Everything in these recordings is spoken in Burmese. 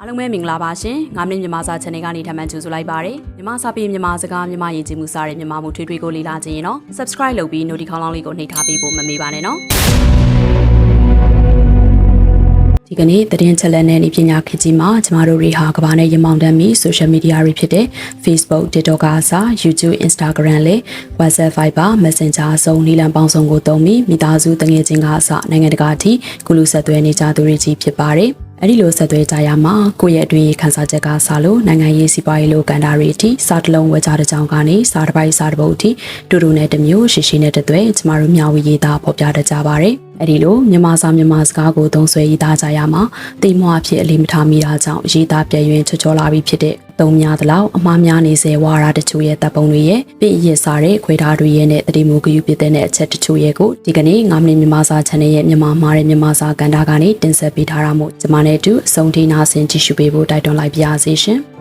အားလုံးပဲမင်္ဂလာပါရှင်။ငါမင်းမြန်မာစာ channel ကနေထပ်မံကြိုဆိုလိုက်ပါရစေ။မြန်မာစာပေမြန်မာစကားမြန်မာယဉ်ကျေးမှုစာရဲ့မြန်မာမှုထွေးထွေးကိုလေ့လာခြင်းရင်တော့ subscribe လုပ်ပြီး notification လောင်းလေးကိုနှိပ်ထားပေးဖို့မမေ့ပါနဲ့နော်။ဒီကနေ့သတင်းချက်လက်နဲ့ဤပညာခေတ်ကြီးမှာကျမတို့တွေဟာကမ္ဘာနဲ့ရမောင်တမ်းပြီး social media တွေဖြစ်တဲ့ Facebook, TikTok ကအစ YouTube, Instagram လေ WhatsApp, Viber, Messenger အစုံနည်းလမ်းပေါင်းစုံကိုသုံးပြီးမိသားစုတငယ်ချင်းကအစနိုင်ငံတကာအထိကုလူဆက်သွယ်နေကြသူတွေကြီးဖြစ်ပါတယ်။ အဲ့ဒီလိုဆက်သွယ်ကြရမှာကိုယ့်ရဲ့အတွင်းခန်းစားချက်ကစလို့နိုင်ငံရေးစီးပွားရေးလိုကန်တာတွေအထိစာတလုံးဝယ်ကြတဲ့ကြောင်းကနေစာတစ်ပိုက်စာတစ်ပုဒ်အထိတူတူနဲ့တစ်မျိုးရှိရှိနဲ့တစ်သွဲကျမတို့မျှဝေရေးသားဖော်ပြတတ်ကြပါရယ် အဲ့ဒီလိုမြန်မာစာမြန်မာစကားကိုသုံးဆွဲရေးသားကြရမှာတိမ်မွားဖြစ်အလေးမထားမိတာကြောင့်ရေးသားပြည့်ရင်ချောချောလာပြီးဖြစ်တဲ့သုံးများသလောက်အမှားများနေစေဝါရတချို့ရဲ့တပ်ပုံတွေရဲ့ပြည့်ရစားတဲ့ခွေထားတွေရဲ့နဲ့တတိမူဂယူပြတဲ့အချက်တချို့ရဲ့ကိုဒီကနေ့9မိနစ်မြန်မာစာ channel ရဲ့မြန်မာမှားတဲ့မြန်မာစာကဏ္ဍကနေတင်ဆက်ပေးထားတာမို့ကျမနဲ့အတူအဆုံးထိနာဆင်ကြည့်ရှုပေးဖို့တိုက်တွန်းလိုက်ပါရစေရှင်။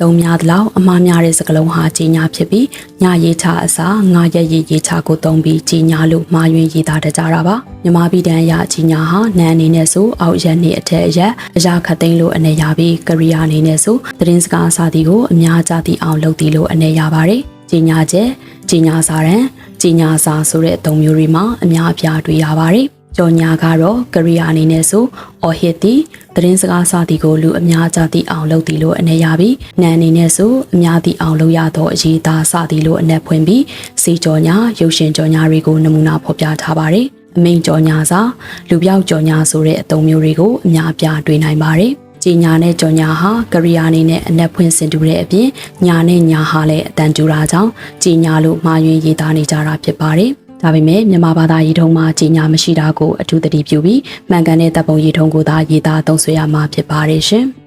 သုံးများသလောက်အမှားများတဲ့စကားလုံးဟာကြီးညာဖြစ်ပြီးညရေးချအစားငါရက်ရေးရေးချကိုသုံးပြီးကြီးညာလို့မှားယွင်းရေးသားတကြတာပါမြမပြည်တန်ရကြီးညာဟာနန်းအနေနဲ့ဆိုအောက်ရက်နေအထက်အရက်အရာခတ်သိမ်းလို့အနေရပြီးကရိယာအနေနဲ့ဆိုသတင်းစကားအစာတီကိုအများကြသိအောင်လုပ်တည်လို့အနေရပါတယ်ကြီးညာချက်ကြီးညာစာရန်ကြီးညာစာဆိုတဲ့အသုံးမျိုးတွေမှာအများအပြားတွေ့ရပါတယ် ကြော်ညာကတော့ကရိယာအနေနဲ့ဆိုအော်ဟစ်တီသတင်းစကားစာတီကိုလူအများကြားသိအောင်လုပ်တီလို့အနေရပြီးနန်အနေနဲ့ဆိုအများသိအောင်လုပ်ရသောအရေးသားစာတီလို့အနက်ဖွင့်ပြီးစီကြော်ညာရုပ်ရှင်ကြော်ညာတွေကိုနမူနာဖော်ပြထားပါတယ်အမိန်ကြော်ညာစာလူပြောက်ကြော်ညာဆိုတဲ့အသုံးမျိုးတွေကိုအများအပြားတွေ့နိုင်ပါတယ်ကြီးညာနဲ့ကြော်ညာဟာကရိယာအနေနဲ့အနက်ဖွင့်စင်တူတဲ့အပြင်ညာနဲ့ညာဟာလည်းအတန်တူတာကြောင့်ကြီးညာလို့မှားယွင်းရေးသားနေကြတာဖြစ်ပါတယ် ဒါပေမဲ့မြန်မာဘာသာရေးထုံးမှာကြီးညာမရှိတာကိုအထူးသတိပြုပြီးမှန်ကန်တဲ့တပ်ပုံရေးထုံးကိုသာရေးသားသုံးစွဲရမှာဖြစ်ပါတယ်ရှင်။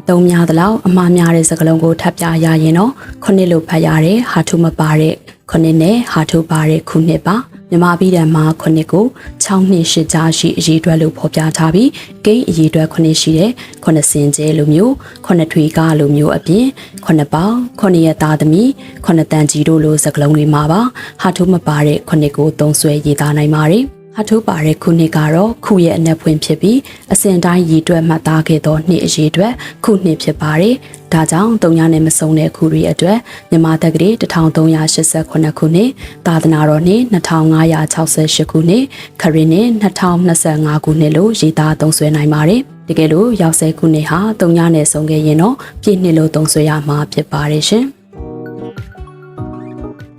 အသုံးများသလောက်အမှားများတဲ့စကားလုံးကိုထပ်ပြရရင်တော့ခုနှစ်လို့ဖတ်ရတဲ့ဟာထုမပါတဲ့ခုနှစ်နဲ့ဟာထုပါတဲ့ခုနှစ်ပါ မြန်မာပြည်တံမှာခုနှစ်ကို6နှစ်8ကြားရှိအရေးအတွက်လို့ဖော်ပြထားပြီးဂိမ်းအရေးအတွက်ခုနှစ်ရှိတဲ့ခုနှစ်စင်ကျဲလိုမျိုးခုနှစ်ထွေကားလိုမျိုးအပြင်ခုနှစ်ပေါင်းခုနှစ်ရသားသမီးခုနှစ်တန်ကြီးတို့လိုစကားလုံးတွေမှာပါဟာထုမပါတဲ့ခုနှစ်ကိုသုံးဆွဲရေးသားနိုင်ပါတယ် အထိုးပါတဲ့ခုနှစ်ကတော့ခုရဲ့အနက်ဖွင့်ဖြစ်ပြီးအစဉ်တိုင်းရည်တွက်မှတ်သားခဲ့သောနှစ်အရေးအတွက်ခုနှစ်ဖြစ်ပါတယ်။ဒါကြောင့်တုံညာနဲ့မစုံတဲ့ခုတွေအတွက်မြန်မာတက္ကသိုလ်1388ခုနှစ်သာသနာတော်နှစ်2568ခုနှစ်ခရစ်နှစ်2025ခုနှစ်လို့ရေးသားသုံးစွဲနိုင်ပါတယ်။တကယ်လို့ရောက်ဆဲခုနှစ်ဟာတုံညာနဲ့စုံခဲ့ရင်တော့ပြည့်နှစ်လို့သုံးစွဲရမှာဖြစ်ပါတယ်ရှင်။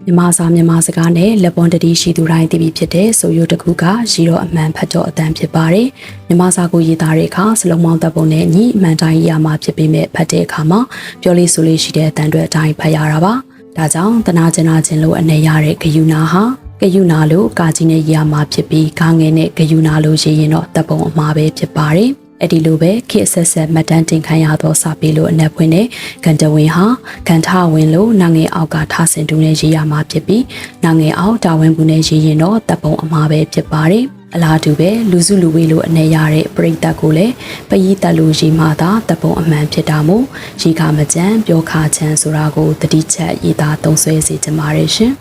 မြန်မာစာမြန်မာစကားနဲ့လက်ပွန်တတိရှိသူတိုင်းသိပြီဖြစ်တဲ့ဆိုရိုတစ်ခုကရီတော့အမှန်ဖတ်တော့အတန်ဖြစ်ပါတယ်။မြန်မာစာကိုရေးသားတဲ့အခါစလုံးမောင်းတပ်ပုံနဲ့ညီအမှန်တိုင်းရမှာဖြစ်ပေမဲ့ဖတ်တဲ့အခါမှာပြောလေးဆိုလေးရှိတဲ့အတန်တွေအတိုင်းဖတ်ရတာပါ။ဒါကြောင့်တနာကျင်နာခြင်းလို့အနေရတဲ့ဂယုနာဟာဂယုနာလို့ကာကြီးနဲ့ရမှာဖြစ်ပြီးခါငယ်နဲ့ဂယုနာလို့ရေးရင်တော့တပ်ပုံအမှားပဲဖြစ်ပါတယ်။ အဲ့ဒီလိုပဲခေတ်ဆက်ဆက်မှတ်တမ်းတင်ခံရသောစာပေလိုအနက်ဖွင့်တဲ့ကန်တဝင်းဟာကန်ထဝင်လို့နာငယ်အောက်ကထားဆင်တူနဲ့ရေးရမှာဖြစ်ပြီးနာငယ်အောက်တာဝန်ဘူးနဲ့ရေးရင်တော့တပ်ပုံအမှားပဲဖြစ်ပါတယ်အလားတူပဲလူစုလူဝေးလိုအနေရတဲ့ပြိတ္တကိုလည်းပရိသတ်လိုရေးမှသာတပ်ပုံအမှန်ဖြစ်တာမို့ရေခါမကြမ်းပြောခါချမ်းဆိုတာကိုတတိချက်ရေးသားသုံးဆွဲစေချင်ပါတယ်ရှင်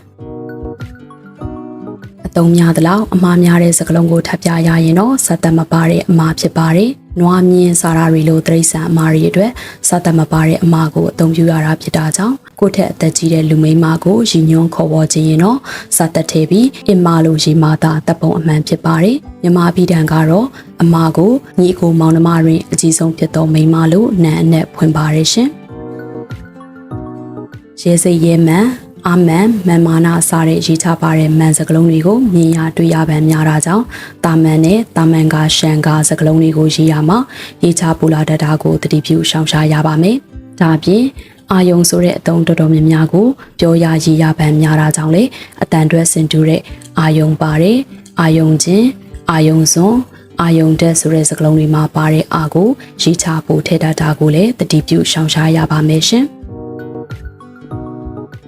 အသုံးများသလောက်အမှားများတဲ့စကားလုံးကိုထပ်ပြရရင်တော့စက်သက်မပါတဲ့အမှားဖြစ်ပါတယ်။ နွားမြင်းစာရာတွေလိုတရိษံအမားတွေအတွက်စက်သက်မပါတဲ့အမားကိုအသုံးပြုရတာဖြစ်တာကြောင့်ကိုယ့်ထက်အသက်ကြီးတဲ့လူမိန်းမကိုရည်ညွှန်းခေါ်ဝေါ်ခြင်းရင်တော့စက်သက်ထည့်ပြီးအမားလိုရည်မာတာတပ်ပုံအမှန်ဖြစ်ပါတယ်။မြမပြည်တံကတော့အမားကိုညီအကိုမောင်နှမတွင်အကြီးဆုံးဖြစ်သောမိန်းမလို့နန်းအနဲ့ဖွင့်ပါတယ်ရှင်။ရဲစိတ်ရဲမှန် အာမန်မန်မာနာစတဲ့ရေးချပါတဲ့မန်စကလုံးတွေကိုမြင်ရတွေ့ရပန်းများတာကြောင့်တာမန်နဲ့တာမန်ကရှန်ကစကလုံးတွေကိုရေးရမှာရေးချပူလာတတ်တာကိုတတိပြုရှောင်ရှားရပါမယ်။ဒါပြင်အာယုံဆိုတဲ့အသုံးတော်တော်များများကိုပြောရရေးရပန်းများတာကြောင့်လေအတန်တွဲစင်တူတဲ့အာယုံပါတယ်အာယုံချင်းအာယုံစွန်အာယုံတက်ဆိုတဲ့စကလုံးတွေမှာပါတဲ့အာကိုရေးချဖို့ထည့်တတ်တာကိုလည်းတတိပြုရှောင်ရှားရပါမယ်ရှင်။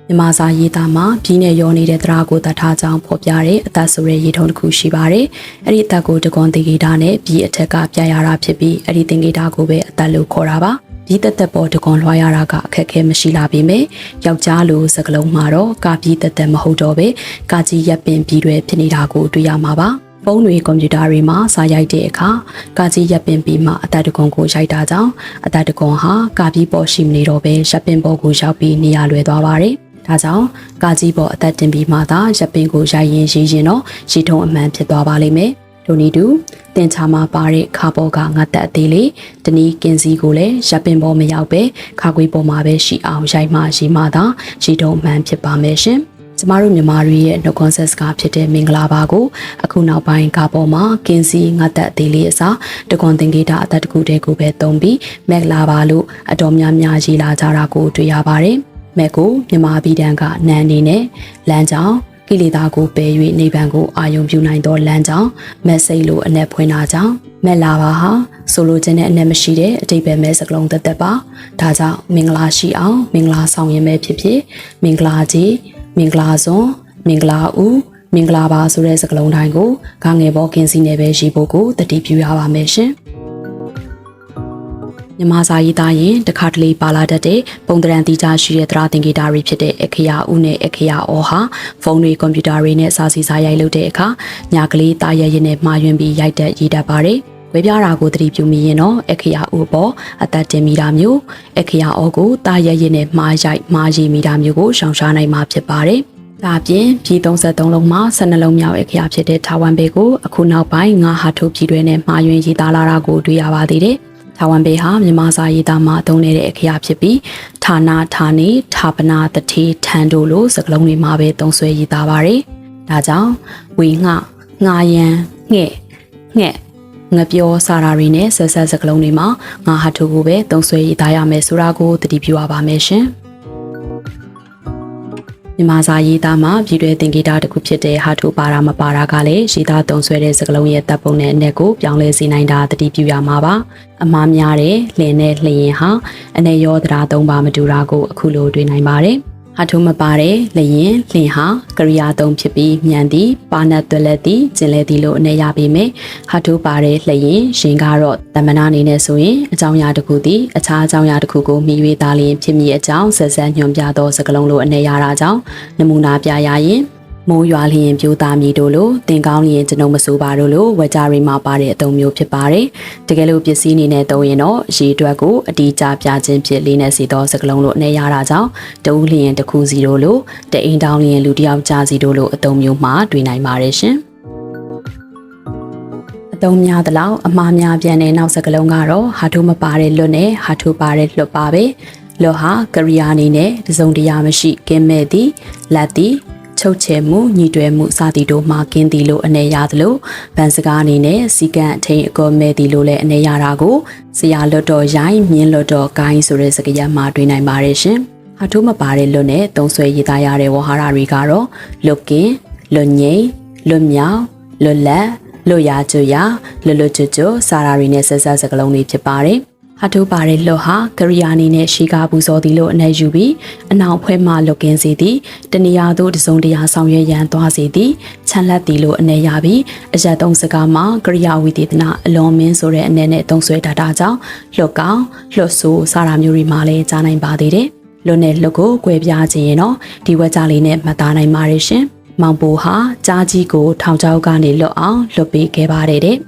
မြန်မာစာရေးသားမှာပြီးနဲ့ရောနေတဲ့တရားကိုတတ်ထားကြောင်းဖော်ပြတဲ့အသက်ဆိုတဲ့ရေးထုံးတစ်ခုရှိပါတယ်။အဲ့ဒီအသက်ကိုတကွန်သင်္ကေတနဲ့ပြီးအထက်ကပြရတာဖြစ်ပြီးအဲ့ဒီသင်္ကေတကိုပဲအသက်လို့ခေါ်တာပါ။ပြီးတက်တက်ပေါ်တကွန်လွှားရတာကအခက်အခဲမရှိလာပေမဲ့ယောက်ျားလိုစကလုံးမှာတော့ကာပြီးတက်တက်မဟုတ်တော့ပဲကာကြီးရပ်ပင်ပြီးတွေဖြစ်နေတာကိုတွေ့ရမှာပါ။ုန်းတွေကွန်ပျူတာတွေမှာစာရိုက်တဲ့အခါကာကြီးရပ်ပင်ပြီးမှအတတကွန်ကိုရိုက်တာကြောင့်အတတကွန်ဟာကာပြီးပေါ်ရှိမနေတော့ဘဲရပ်ပင်ပေါ်ကိုရောက်ပြီးနေရာလွယ်သွားပါတယ်။ ဒါကြောင့်ကာကြီးပေါ်အသက်တင်ပြီးမှသာရပ်ပင်ကိုရိုက်ရင်ရေးရင်တော့ရှီထုံအမှန်ဖြစ်သွားပါလိမ့်မယ်။ဒိုနီတူတင်ချာမှာပါတဲ့ခါပေါ်ကငါတက်အသေးလေးတနီးကင်စီကိုလည်းရပ်ပင်ပေါ်မရောက်ပဲခါခွေးပေါ်မှာပဲရှိအောင်ရိုက်မှရှိမှသာရှီထုံအမှန်ဖြစ်ပါမယ်ရှင်။ကျမတို့မြန်မာတွေရဲ့ no concept ကဖြစ်တဲ့မင်္ဂလာပါကိုအခုနောက်ပိုင်းကားပေါ်မှာကင်းစီငတ်သက်အသေးလေးအစားတကွန်သင်္ကေတအသက်တကူတည်းကိုပဲသုံးပြီးမက်လာပါလို့အတော်များများရေးလာကြတာကိုတွေ့ရပါတယ်။ မက်ကိုမြန်မာပြည်တန်ကနန်းအနေနဲ့လမ်းကြောင်းကိလေသာကိုပယ်၍နိဗ္ဗာန်ကိုအာရုံပြုနိုင်သောလမ်းကြောင်းမက်စိတ်လိုအ내ဖွင့်တာကြောင့်မက်လာပါဟာဆိုလိုခြင်းနဲ့အ내မရှိတဲ့အတိတ်ပဲမဲစကလုံးသက်သက်ပါဒါကြောင့်မင်္ဂလာရှိအောင်မင်္ဂလာဆောင်ရင်ပဲဖြစ်ဖြစ်မင်္ဂလာကြီးမင်္ဂလာစွန်မင်္ဂလာဦးမင်္ဂလာပါဆိုတဲ့စကားလုံးတိုင်းကိုဂငယ်ဘောကင်းစီနဲ့ပဲရှိဖို့ကိုတတိပြုရပါမယ်ရှင် မြမစာရေးသားရင်တခါတလေပါလာတတ်တဲ့ပုံတရံတီးကြရှိတဲ့သရသင်္ကေတတွေဖြစ်တဲ့အခရာဦးနဲ့အခရာအောဟာဖုန်းတွေကွန်ပျူတာတွေနဲ့စာစီစာရိုက်လုပ်တဲ့အခါညာကလေးတာရရနဲ့မှားယွင်းပြီးရိုက်တက်ရေးတတ်ပါတယ်ဝေပြတာကိုသတိပြုမိရင်တော့အခရာဥပေါ်အသက်တင်မိတာမျိုးအခရာအောကိုတာရရနဲ့မှားရိုက်မှားရည်မိတာမျိုးကိုရှောင်ရှားနိုင်မှာဖြစ်ပါတယ်။ဒါပြင်ပြည်33လုံးမှာ12လုံးမြောက်အခရာဖြစ်တဲ့ထာဝမ်ဘေကိုအခုနောက်ပိုင်းငါဟာထုတ်ပြည်တွေနဲ့မှားယွင်းရေးသားလာတာကိုတွေ့ရပါသေးတယ်။ ထာဝမ်ဘေဟာမြန်မာစာရေးသားမှာအသုံးနေတဲ့အခရာဖြစ်ပြီးဌာနာဌာနေဌာပနာတတိထန်တို့လိုစကားလုံးတွေမှာပဲသုံးဆွဲရေးသားပါတယ်။ဒါကြောင့်ဝေငှငါယံငှဲ့ငှက်ငပြောစာရာတွေနဲ့ဆက်ဆက်စကလုံးတွေမှာငါဟာထုကိုပဲသုံးဆွဲရေးသားရမယ်ဆိုတာကိုတတိပြုရပါမယ်ရှင် မြန်မာစာရေးသားမှာပြည်တွဲသင်္ကေတတစ်ခုဖြစ်တဲ့ဟာထုပါရာမပါရာကလည်းရေးသားသုံးဆွဲတဲ့စကလုံးရဲ့တပ်ပုံနဲ့အနက်ကိုပြောင်းလဲစေနိုင်တာတတိပြုရမှာပါအမှားများတဲ့လင်းနဲ့လျင်ဟာအနေရောသရာသုံးပါမတူတာကိုအခုလိုတွေ့နိုင်ပါတယ် အထုံးမပါတဲ့လျင်လင်ဟာကရိယာသုံးဖြစ်ပြီးမြန်သည်ပါနတ်သွက်လက်သည်ကျင်လဲသည်လို့အနေရပေမယ့်ဟာထုပါတဲ့လျင်ရှင်ကတော့တမနာအနေနဲ့ဆိုရင်အကြောင်းအရာတစ်ခုသည်အခြားအကြောင်းအရာတစ်ခုကိုမြည်၍သားလျင်ဖြစ်မည်အကြောင်းဆက်ဆက်ညွှန်ပြသောစကားလုံးလိုအနေရတာကြောင့်နမူနာပြရရင် မိုးရွာလျင်ပြိုးသားမည်တို့လိုတင်ကောင်းလျင်ကျွန်ုပ်မစိုးပါတို့လိုဝကြရီမှာပါတဲ့အသုံးမျိုးဖြစ်ပါတယ်။တကယ်လို့ပစ္စည်းအနေနဲ့သုံးရင်တော့ရေအတွက်ကိုအတီးကျပြခြင်းဖြစ်လေးနဲ့စီသောစကလုံးလိုအနေရတာကြောင့်တဦးလျင်တစ်ခုစီတို့လိုတအိမ်တောင်းလျင်လူတစ်ယောက်ကြားစီတို့လိုအသုံးမျိုးမှာတွေ့နိုင်ပါတယ်ရှင်။အသုံးများသလောက်အမှားများပြန်တဲ့နောက်စကလုံးကတော့ဟာထုမပါတဲ့လွတ်နဲ့ဟာထုပါတဲ့လွတ်ပါပဲ။လောဟာကရိယာအနေနဲ့တစုံတရာမရှိကင်းမဲ့သည်လက်သည် ချုပ်ချယ်မှုညီတွယ်မှုစသည်တို့မှကင်းသည်လို့အနေရသလိုဗန်စကားအနေနဲ့စီကံအထိန်အကောမဲ့သည်လို့လည်းအနေရတာကိုဆရာလွတ်တော်ရိုင်းမြင်းလွတ်တော်ကိုင်းဆိုတဲ့စကားရမှာတွေ့နိုင်ပါတယ်ရှင်။အထူးမပါတဲ့လွတ်နဲ့သုံးဆွဲရေးသားရတဲ့ဝဟာရတွေကတော့လွတ်ကင်းလွတ်ငိမ့်လွတ်မြောက်လွတ်လက်လွတ်ရကျွရလွတ်လွတ်ကျွကျွစာရာတွေနဲ့ဆက်ဆက်စကားလုံးတွေဖြစ်ပါတယ်။ အထိုးပါတဲ့လွတ်ဟာကရိယာအနေနဲ့ရှီကာပူဇော်သည်လို့အနက်ယူပြီးအနောက်ဖွဲမှလွတ်ကင်းစေသည်တနေရာသို့တစုံတရာဆောင်ရွက်ရန်သွားစေသည်ခြံလက်သည်လို့အနက်ရပြီးအရက်သုံးစကားမှာကရိယာဝိသေသနာအလွန်မင်းဆိုတဲ့အနက်နဲ့သုံးဆွဲတာတာကြောင့်လွတ်ကောင်လွတ်ဆိုးစတာမျိုးတွေမှာလည်းကြားနိုင်ပါသေးတယ်လွတ်နဲ့လွတ်ကို꿰ပြခြင်းရင်တော့ဒီဝက်ကြလေးနဲ့မှတ်သားနိုင်ပါရရှင်မောင်ပိုဟာကြားကြီးကိုထောင်ချောက်ကနေလွတ်အောင်လွတ်ပေးခဲ့ပါတယ်တဲ့အ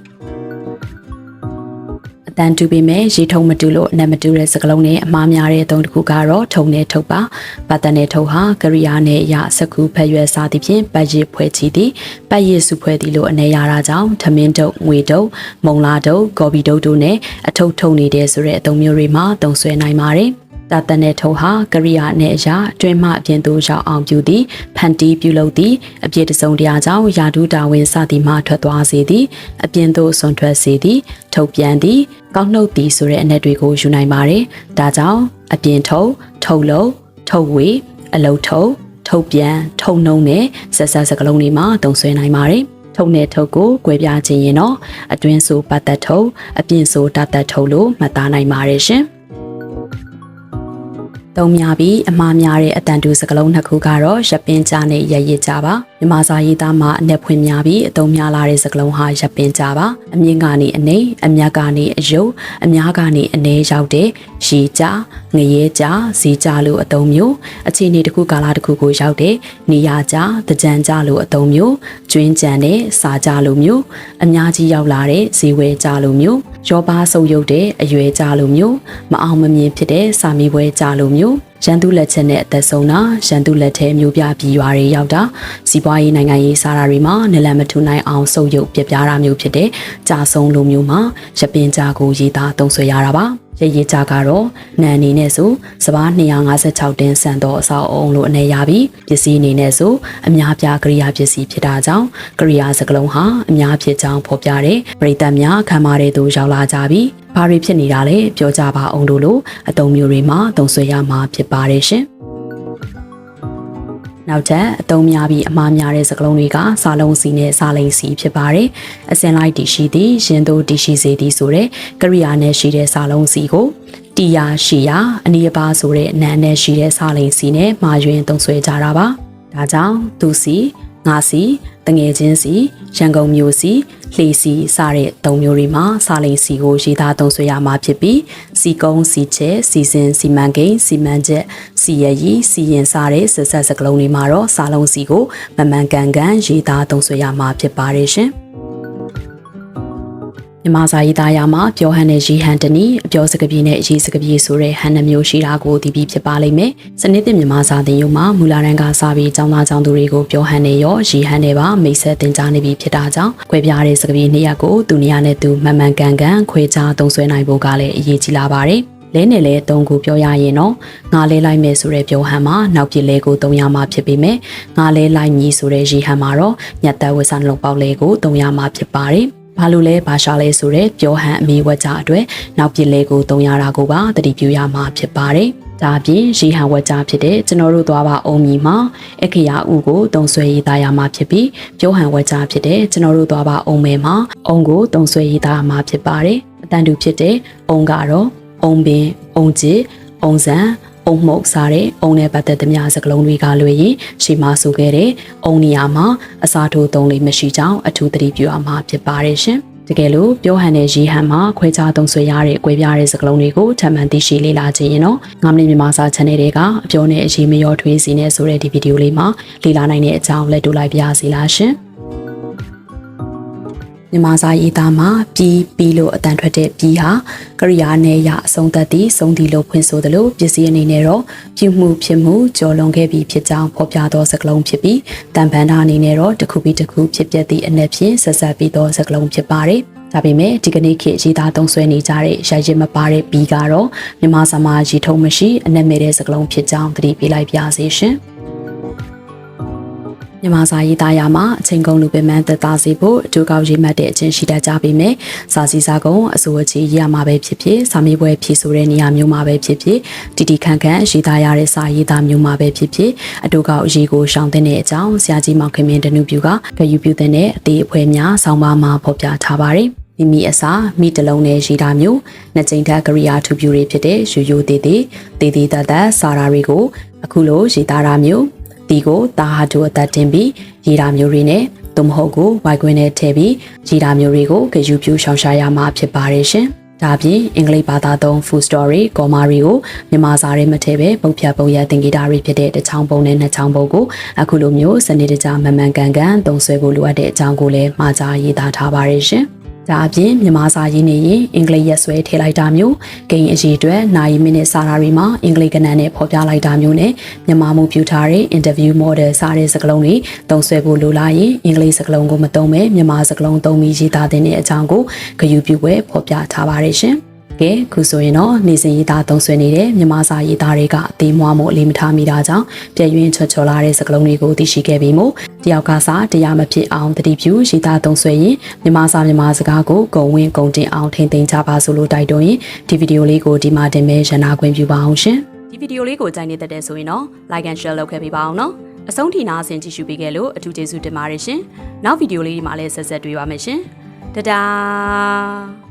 တန်တူပေမဲ့ရေထုံမတူလို့အနက်မတူတဲ့စကလုံးနဲ့အမားများတဲ့အသုံးတစ်ခုကတော့ထုံနဲ့ထုတ်ပါပတ်တန်နဲ့ထုတ်ဟာကရိယာနဲ့ရစကူဖက်ရွယ်စားသည့်ဖြင့်ပတ်ရစ်ဖွဲ့ချီသည်ပတ်ရစ်စုဖွဲ့သည်လို့အနေရတာကြောင့်ထမင်းတုပ်ငွေတုပ်မုံလာတုပ်ကော်ပီတုပ်တို့နဲ့အထုပ်ထုံနေတဲ့ဆိုတဲ့အသုံးမျိုးတွေမှာသုံးဆွဲနိုင်ပါတယ် တာတနဲ့ထုံဟာကရိယာနဲ့အရာအတွင်းမှအပြင်သို့ရောက်အောင်ပြုသည်ဖန်တီးပြုလုပ်သည်အပြည့်တစုံတရာကြောင့်ယာဒူတာဝန်စသည်မှထွက်သွားစေသည်အပြင်သို့ဆွန်ထွက်စေသည်ထုတ်ပြန်သည်ကောက်နှုတ်သည်ဆိုတဲ့အနက်တွေကိုယူနိုင်ပါတယ်ဒါကြောင့်အပြင်ထုတ်ထုတ်လို့ထုတ်ဝေအလုတ်ထုတ်ထုတ်ပြန်ထုံနှုံနဲ့ဆက်ဆက်စကလုံးတွေမှာသုံးဆွဲနိုင်ပါတယ်ထုံနဲ့ထုတ်ကို꿰ပြခြင်းရင်တော့အတွင်းဆိုပတ်သက်ထုတ်အပြင်ဆိုတတ်သက်ထုတ်လို့မှတ်သားနိုင်ပါတယ်ရှင်။ သုံးများပြီးအမှားများတဲ့အတန်တူစကလုံးနှစ်ခုကတော့ရပင်းကြနဲ့ရရစ်ကြပါ မြန်မာစာရေးသားမှာအ내ဖွင့်များပြီးအသုံးများလာတဲ့စကားလုံးဟာရပ်ပင်ကြပါအမြင့်ကနေအနေအမြတ်ကနေအယုတ်အများကနေအနေရောက်တဲ့ရေကြငရဲကြဇီကြလို့အသုံးမျိုးအခြေအနေတစ်ခုကာလတစ်ခုကိုရောက်တဲ့နေရာကြတကြံကြလို့အသုံးမျိုးကျွင်းကြံတဲ့စာကြလို့မျိုးအများကြီးရောက်လာတဲ့ဇီဝဲကြလို့မျိုးရောပါဆုပ်ယုတ်တဲ့အရွယ်ကြလို့မျိုးမအောင်မမြင်ဖြစ်တဲ့စာမီပွဲကြလို့မျိုး ရန်သူလက်ချက်နဲ့အသက်ဆုံးတာရန်သူလက်ထဲမျိုးပြပြီးရွာတွေရောက်တာစီးပွားရေးနိုင်ငံရေးစားတာတွေမှာနလန်မထူနိုင်အောင်စုပ်ယုပ်ပြပြတာမျိုးဖြစ်တဲ့ကြာဆုံးလိုမျိုးမှာရပင်ကြာကိုရေးသားသုံးဆွဲရတာပါ ရရေးကြကတော့နန်အနေနဲ့ဆိုစပား256တင်းဆန်သောအဆောက်အုံလိုအနေရပြီးပစ္စည်းအနေနဲ့ဆိုအများပြကရိယာပစ္စည်းဖြစ်တာကြောင့်ကရိယာစကလုံးဟာအများဖြစ်ကြောင်းဖော်ပြတဲ့ပရိသတ်များခံမာတဲ့သူရောက်လာကြပြီးဘာတွေဖြစ်နေတာလဲပြောကြပါအောင်လို့အတုံမျိုးတွေမှာသုံးဆွဲရမှာဖြစ်ပါတယ်ရှင် နောက်ထပ်အသုံးများပြီးအမှားများတဲ့စကားလုံးတွေကစာလုံးစီနဲ့စာလိန်စီဖြစ်ပါတယ်။အစင်လိုက်တီရှိသည်ရင်တို့တီရှိစေသည်ဆိုတဲ့ကရိယာနဲ့ရှိတဲ့စာလုံးစီကိုတီယာရှိယာအနည်းပါဆိုတဲ့အနံနဲ့ရှိတဲ့စာလိန်စီနဲ့မှာယွင်းသုံးဆွဲကြတာပါ။ဒါကြောင့်သူစီ ငါစီတငယ်ချင်းစီရန်ကုန်မြို့စီလှေစီစတဲ့သုံးမျိုးတွေမှာစာလိန်စီကိုရေးသားသုံးဆွဲရမှာဖြစ်ပြီးစီကုန်းစီချဲစီစဉ်စီမံကိန်းစီမံချက်စီရည်စီရင်စတဲ့ဆက်ဆက်စကလုံးတွေမှာတော့စာလုံးစီကိုမမှန်ကန်ကန်ရေးသားသုံးဆွဲရမှာဖြစ်ပါတယ်ရှင် မြန်မာစာရေးသားရမှာပြောဟန်နဲ့ရီဟန်တနီအပြောစကားပြေနဲ့အရေးစကားပြေဆိုတဲ့ဟန်နှမျိုးရှိတာကိုသိပြီးဖြစ်ပါလိမ့်မယ်။စနစ်တင်မြန်မာစာသင်ယူမှာမူလာရန်ကစာပြီးကျောင်းသားကျောင်းသူတွေကိုပြောဟန်နဲ့ရောရီဟန်နဲ့ပါမိတ်ဆက်တင်ကြားနေပြီးဖြစ်တာကြောင့်ခွဲပြားတဲ့စကားပြေနှစ်ရပ်ကိုသူနေရာနဲ့သူမှန်မှန်ကန်ကန်ခွဲခြားသုံးဆွဲနိုင်ဖို့ကလည်းအရေးကြီးလာပါတယ်။လဲနဲ့လဲတုံးကိုပြောရရင်တော့ငါလဲလိုက်မယ်ဆိုတဲ့ပြောဟန်မှာနောက်ပြလဲကိုတုံရမှာဖြစ်ပေမဲ့ငါလဲလိုက်မည်ဆိုတဲ့ရီဟန်မှာတော့ညက်သက်ဝက်ဆန်လုံးပေါက်လဲကိုတုံရမှာဖြစ်ပါတယ်။ ဘာလို့လဲဘာရှာလဲဆိုတဲ့ပြောဟန်အမေဝက်ကြအတွက်နောက်ပြစ်လဲကိုတုံရတာကိုပါတတိပြုရမှာဖြစ်ပါတယ်။ဒါအပြင်ရီဟန်ဝက်ကြဖြစ်တဲ့ကျွန်တော်တို့သွားပါအုံမီမှာအခရာဥကိုတုံဆွဲရေးသားရမှာဖြစ်ပြီးပြောဟန်ဝက်ကြဖြစ်တဲ့ကျွန်တော်တို့သွားပါအုံမဲမှာအုံကိုတုံဆွဲရေးသားရမှာဖြစ်ပါတယ်။အတန်တူဖြစ်တဲ့အုံကတော့အုံပင်အုံကျစ်အုံစံ အုံမှုတ်စားတဲ့အုံနဲ့ပတ်သက်သမျှစကလုံးတွေကလွယ်ရင်ရှေ့မှာဆိုခဲ့တဲ့အုံနေရာမှာအစားထိုးသုံးလေးမရှိကြောင်းအထူးသတိပြုရမှာဖြစ်ပါတယ်ရှင်။တကယ်လို့ပြောဟန်တဲ့ရီဟန်မှာခွဲခြားသုံးဆွဲရတဲ့အကွဲပြားတဲ့စကလုံးတွေကိုထပ်မံသိရှိလေ့လာခြင်းရင်တော့ငါမလေးမြန်မာစာ channel တွေကအပြောနဲ့အရေးမရောထွေးစီနေဆိုတဲ့ဒီဗီဒီယိုလေးမှာလေ့လာနိုင်တဲ့အကြောင်းလက်တူလိုက်ပြစီလားရှင်။ မြန်မာစာရေးသားမှာပြီးပြီးလို့အတန်ထွက်တဲ့ပြီးဟာကရိယာနဲ့ရအဆုံးသက်သည့်ဆုံးသည်လို့ဖွင့်ဆိုသလိုပစ္စည်းအနေနဲ့တော့ပြုမှုဖြစ်မှုကြော်လွန်ခဲ့ပြီးဖြစ်ကြောင်းဖော်ပြသောစကားလုံးဖြစ်ပြီးတန်ဖန်တာအနေနဲ့တော့တစ်ခုပြီးတစ်ခုဖြစ်ပျက်သည့်အနက်ဖြင့်ဆက်ဆက်ပြီးသောစကားလုံးဖြစ်ပါတယ်ဒါပေမဲ့ဒီကနေ့ခေတ်ရေးသားသုံးဆွဲနေကြတဲ့ရိုက်ရစ်မပါတဲ့ဘီကတော့မြန်မာစာမှာရေးထုံးမရှိအနက်မဲ့တဲ့စကားလုံးဖြစ်ကြောင်းသတိပေးလိုက်ပါစေရှင်။ မြန်မာစာရေးသားရမှာအချိန်ကုန်လူပင်မသက်သာစေဖို့အတူကောက်ရေးမှတ်တဲ့အချင်းရှိတတ်ကြပေမဲ့စာစီစာကုံအစိုးအကြီးရမှာပဲဖြစ်ဖြစ်စာမေးပွဲဖြေဆိုတဲ့နေရာမျိုးမှာပဲဖြစ်ဖြစ်တီတီခန့်ခန့်ရေးသားရတဲ့စာရေးသားမျိုးမှာပဲဖြစ်ဖြစ်အတူကောက်အရေးကိုရှောင်တဲ့အကြောင်းဆရာကြီးမောင်ခင်မင်းတနုပြူကဂယူပြတဲ့အသေးအဖွဲများဆောင်းပါးမှာဖော်ပြထားပါတယ်မိမိအစာမိတလုံးနဲ့ရေးတာမျိုးနှစ်ကြိမ်ထက်ကရိယာထူပြူတွေဖြစ်တဲ့ယူယူတေတေတေတေတတစာရာတွေကိုအခုလိုရေးသားတာမျိုး တီကိုတာဟာတို့အသက်တင်ပြီးရေတာမျိုးတွေနဲ့သို့မဟုတ်ကိုဝိုက်ခွင်းနဲ့ထည့်ပြီးရေတာမျိုးတွေကိုဂယူပြူရှောင်ရှားရမှာဖြစ်ပါတယ်ရှင်။ဒါပြင်အင်္ဂလိပ်ဘာသာသုံး full story ကောမာရီကိုမြန်မာစာရဲမထည့်ပဲပုတ်ဖြတ်ပုံရသင်္ကေတတွေဖြစ်တဲ့တစ်ချောင်းပုံနဲ့နှစ်ချောင်းပုံကိုအခုလိုမျိုးစနစ်တကျမမှန်ကန်ကန်သုံးဆွဲဖို့လိုအပ်တဲ့အကြောင်းကိုလည်းမှာကြားရေးသားထားပါရရှင်။ ဒါအပြင်မြန်မာစာရေးနေရင်အင်္ဂလိပ်ရက်ဆွဲထည့်လိုက်တာမျိုးဂိမ်းအရေးအတွက်နိုင်မိနစ်စာရာတွေမှာအင်္ဂလိပ်ကဏ္ဍနဲ့ဖော်ပြလိုက်တာမျိုးနဲ့မြန်မာမှုပြထားတဲ့ interview model စတဲ့စကားလုံးတွေသုံးဆွဲဖို့လိုလာရင်အင်္ဂလိပ်စကားလုံးကိုမသုံးဘဲမြန်မာစကားလုံးသုံးပြီးရေးသားတဲ့အကြောင်းကိုဂရုပြုပွဲဖော်ပြထားပါတယ်ရှင်။ ကဲခုဆိုရင်တော့နေစဉ်ရေးသားသုံးဆွဲနေတဲ့မြန်မာစာရေးသားတွေကအသေးမွားမှုအလေးမထားမိတာကြောင့်ပြည့်ရင်းချော်ချော်လာတဲ့စကားလုံးတွေကိုသိရှိခဲ့ပြီးမို့တယောက်ကစားတရားမဖြစ်အောင်တတိပြုရေးသားသုံးဆွဲရင်မြန်မာစာမြန်မာစကားကိုဂုံဝင်းဂုံတင်အောင်ထိမ့်သိမ်းကြပါစို့လို့တိုက်တွန်းရင်ဒီဗီဒီယိုလေးကိုဒီမှာတင်မဲ့ရနာခွင့်ပြုပါအောင်ရှင်ဒီဗီဒီယိုလေးကိုကြိုက်နေတဲ့တဲ့ဆိုရင်တော့ like and share လုပ်ခဲ့ပေးပါအောင်နော်အဆုံးထိနာဆင်ကြည့်ရှုပေးခဲ့လို့အထူးကျေးဇူးတင်ပါတယ်ရှင်နောက်ဗီဒီယိုလေးဒီမှာလည်းဆက်ဆက်တွေ့ပါမယ်ရှင်တဒါ